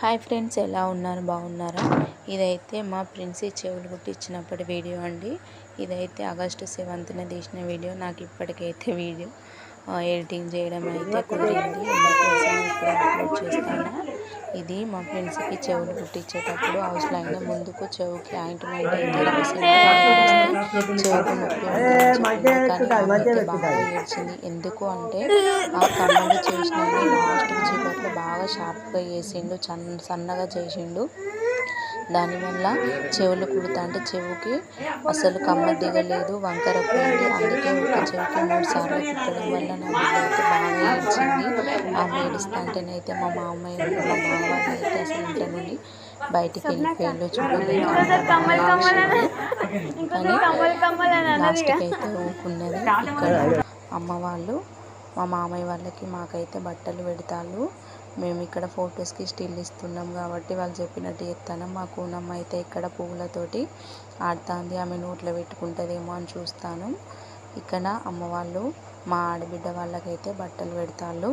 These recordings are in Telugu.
హాయ్ ఫ్రెండ్స్ ఎలా ఉన్నారు? బాగున్నారా? ఇదైతే మా ప్రిన్సీ చెవులు కుట్టించినప్పటి వీడియో అండి. ఇదైతే ఆగస్టు సెవెంత్న తీసిన వీడియో. నాకు ఇప్పటికైతే వీడియో ఎడిటింగ్ చేయడం అయితే కుదిరింది. అందుకోసం ఇప్పుడు అప్లోడ్ చేస్తాను. ఇది మా ఫ్రెండ్స్కి చెవులు కుట్టించేటప్పుడు అయినా ముందుకు చెవుకి ఆయింట్మెంట్ అయితే చెవుకు నొప్పి కానీ బాగా ఏడ్చింది. ఎందుకు అంటే ఆ కమ్మలు చేసిన లాస్ట్ బాగా షార్ప్గా వేసిండు సన్నగా చేసిండు. దానివల్ల చెవులు కుడతా అంటే చెవుకి అసలు కమ్మ దిగలేదు వంకర పోయింది. అందుకే ఒక చెవికి మూడు సార్లు కుట్టడం వల్ల నా బిడ్డ అయితే బాగా ఏడ్చింది. ఆమె ఏడుస్తా అంటేనైతే మా మామయ్య మా బావ అయితే అసలు ఇంట్లో నుండి బయటికి వెళ్ళిపోయిండు చూడలేదు కానీ లాస్ట్కి అయితే ఊకున్నది ఇక్కడ. అమ్మ వాళ్ళు మా మామయ్య వాళ్ళకి మాకైతే బట్టలు పెడతారు మేము ఇక్కడ ఫొటోస్కి స్టిల్ ఇస్తున్నాం కాబట్టి వాళ్ళు చెప్పినట్టు చెప్తాను. మా కూనమ్మ అయితే ఇక్కడ పువ్వులతోటి ఆడుతుంది ఆమె నోట్లో పెట్టుకుంటుందేమో అని చూస్తాను. ఇక్కడ అమ్మ వాళ్ళు మా ఆడబిడ్డ వాళ్ళకైతే బట్టలు పెడతాళ్ళు.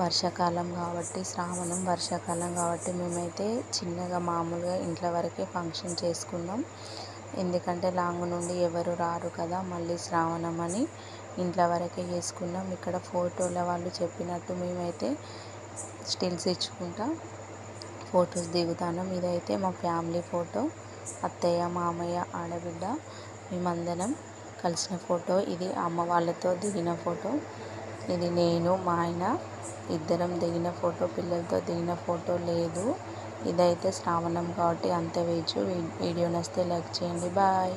వర్షాకాలం కాబట్టి శ్రావణం వర్షాకాలం కాబట్టి మేమైతే చిన్నగా మామూలుగా ఇంట్లో వరకే ఫంక్షన్ చేసుకున్నాం. ఎందుకంటే లాంగ్ నుండి ఎవరు రారు కదా మళ్ళీ శ్రావణం అని ఇంట్లో వరకే చేసుకున్నాం. ఇక్కడ ఫోటోల వాళ్ళు చెప్పినట్టు మేమైతే స్టిల్స్ ఇచ్చుకుంటా ఫొటోస్ దిగుతాను ఇదైతే మా ఫ్యామిలీ ఫోటో. అత్తయ్య మామయ్య ఆడబిడ్డ మేమందరం కలిసిన ఫోటో. ఇది అమ్మ వాళ్ళతో దిగిన ఫోటో. ఇది నేను మా ఆయన ఇద్దరం దిగిన ఫోటో. పిల్లలతో దిగిన ఫోటో లేదు. ఇదైతే శ్రావణం కాబట్టి అంత వేచు. వీడియో నచ్చితే లైక్ చేయండి. బాయ్.